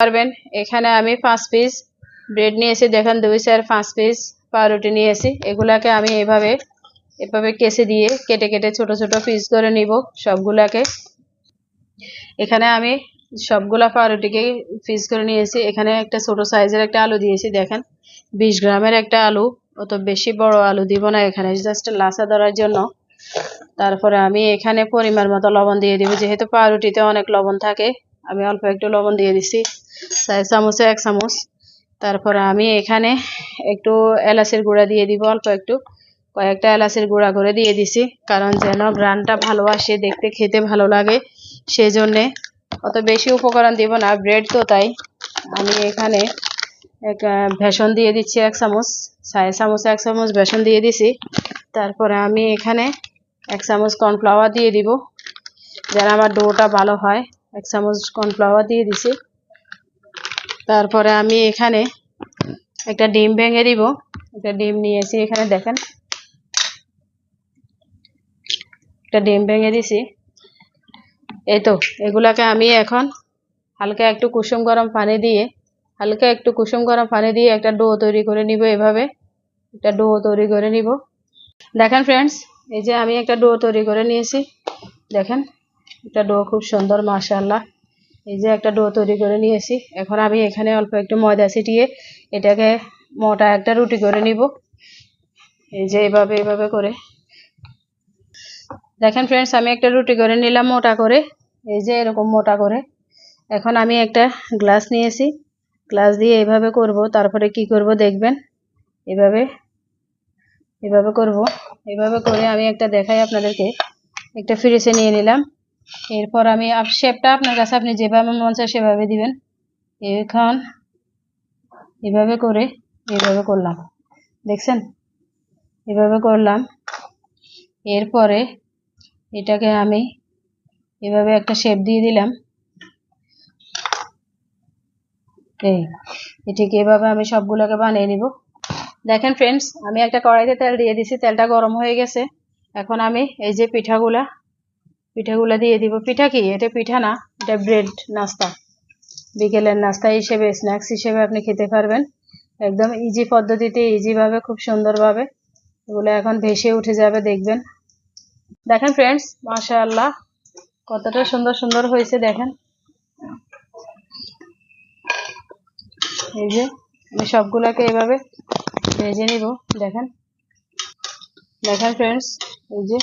পারবেন। এখানে আমি পাঁচ পিস ব্রেড নিয়েছি, দেখেন দুই চার পাঁচ পিস পাউরুটি নিয়েছি। এগুলাকে আমি এভাবে এভাবে কেসে দিয়ে কেটে কেটে ছোট ছোট পিস করে নিব সবগুলাকে। এখানে আমি সবগুলা পাউরুটিকে পিস করে নিয়েছি। এখানে একটা ছোট সাইজের একটা আলু দিয়েছি, দেখেন। বিশ গ্রামের একটা আলু, অত বেশি বড় আলু দিব না এখানে জাস্ট লাসা ধরার জন্য। তারপরে আমি এখানে পরিমাণ মতো লবণ দিয়ে দিব, যেহেতু পাউরুটিতে অনেক লবণ থাকে। আমি অল্প একটু লবণ দিয়ে দিছি। চার চামচে এক চামচ। তারপরে আমি এখানে একটু এলাচের গুঁড়া দিয়ে দিব অল্প একটু। কয়েকটা এলাচের গুঁড়া করে দিয়ে দিছি, কারণ যেন গ্রানটা ভালো আসে, দেখতে খেতে ভালো লাগে। সেই জন্যে অত বেশি উপকরণ দিব না, ব্রেড তো তাই। আমি এখানে এক বেসন দিয়ে দিচ্ছি এক চামচ, চার চামচ, এক চামচ বেসন দিয়ে দিছি। তারপরে আমি এখানে এক চামচ কর্নফ্লাওয়ার দিয়ে দিব, যেন আমার ডোটা ভালো হয়। এক চামচ কর্নফ্লাওয়ার দিয়ে দিছি। তারপরে আমি এখানে একটা ডিম ভেঙে দিব। একটা ডিম নিয়েছি এখানে দেখেন। একটা ডিম ভেঙে দিছি। এই তো, এগুলাকে আমি এখন হালকা একটু কুসুম গরম পানি দিয়ে, হালকা একটু কুসুম গরম পানি দিয়ে একটা ডো তৈরি করে নিব এভাবে। একটা ডো তৈরি করে নিব। দেখেন ফ্রেন্ডস এই যে আমি একটা ডো তৈরি করে নিয়েছি। দেখেন। একটা ডো খুব সুন্দর, মাশাআল্লাহ। এই যে একটা ডো তৈরি করে নিয়েছি। এখন আমি এখানে অল্প একটু ময়দা ছিটিয়ে এটাকে মোটা একটা রুটি করে নিব। এই যে এভাবে এভাবে করে। দেখেন ফ্রেন্ডস আমি একটা রুটি করে নিলাম মোটা করে। এই যে এরকম মোটা করে। এখন আমি একটা গ্লাস নিয়েছি। গ্লাস দিয়ে এইভাবে করব। তারপরে কি করব দেখবেন। এভাবে এভাবে করব। এভাবে করে আমি একটা দেখাই আপনাদেরকে। একটা ফ্রিজে নিয়ে নিলাম। এরপর আমি শেপটা আপনার কাছে আপনি যেভাবে মন চায় সেভাবে দিবেন। এখন এভাবে করে, এভাবে করলাম। দেখছেন? এভাবে করলাম। এরপরে এটাকে আমি এভাবে একটা শেপ দিয়ে দিলাম। এই এভাবে আমি সবগুলোকে বানিয়ে নিব। দেখেন ফ্রেন্ডস আমি একটা কড়াইতে তেল দিয়ে দিছি, তেলটা গরম হয়ে গেছে। এখন আমি এই যে পিঠাগুলা পিঠাগুলা দিয়ে দিব। পিঠা কি? এটা পিঠা না, এটা ব্রেড নাস্তা। বিকেলের নাস্তা হিসেবে স্ন্যাক্স হিসেবে আপনি খেতে পারবেন। একদম ইজি পদ্ধতিতে ইজিভাবে খুব সুন্দরভাবে। এগুলো এখন ভেসে উঠে যাবে, দেখবেন। দেখেন ফ্রেন্ডস মাশাআল্লাহ, কতটা সুন্দর সুন্দর হয়েছে, দেখেন। এই যে, আমি সবগুলোকে এভাবে ভেজে নিব, দেখেন। দেখেন ফ্রেন্ডস এই যে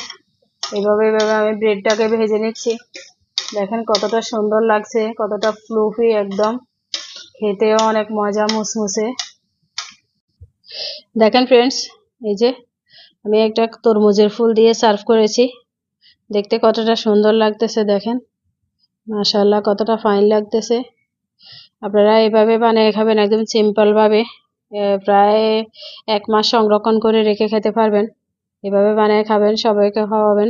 এইভাবে এইভাবে আমি ব্রেডটাকে ভেজে নিচ্ছি। দেখেন কতটা সুন্দর লাগছে, কতটা ফ্লুফি একদম। খেতেও অনেক মজা, মুসমুসে। দেখেন ফ্রেন্ডস এই যে আমি একটা তরমুজের ফুল দিয়ে সার্ভ করেছি। দেখতে কতটা সুন্দর লাগতেছে, দেখেন। মাশাআল্লাহ, কতটা ফাইন লাগতেছে। আপনারা এভাবে বানিয়ে খাবেন, একদম সিম্পলভাবে প্রায় এক মাস সংরক্ষণ করে রেখে খেতে পারবেন। এভাবে বানিয়ে খাবেন, সবাইকে খাওয়াবেন।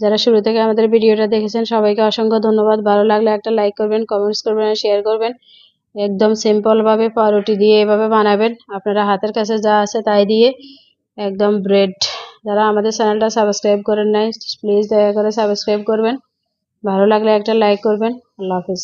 যারা শুরু থেকে আমাদের ভিডিওটা দেখেছেন, সবাইকে অসংখ্য ধন্যবাদ। ভালো লাগলে একটা লাইক করবেন কমেন্টস করবেন শেয়ার করবেন। একদম সিম্পলভাবে পাউরুটি দিয়ে এভাবে বানাবেন। আপনারা হাতের কাছে যা আছে তাই দিয়ে একদম ব্রেড যারা আমাদের চ্যানেলটা সাবস্ক্রাইব করেন নাই প্লিজ দয়া করে সাবস্ক্রাইব করবেন। ভালো লাগলে একটা লাইক করবেন। আল্লাহ হাফিজ।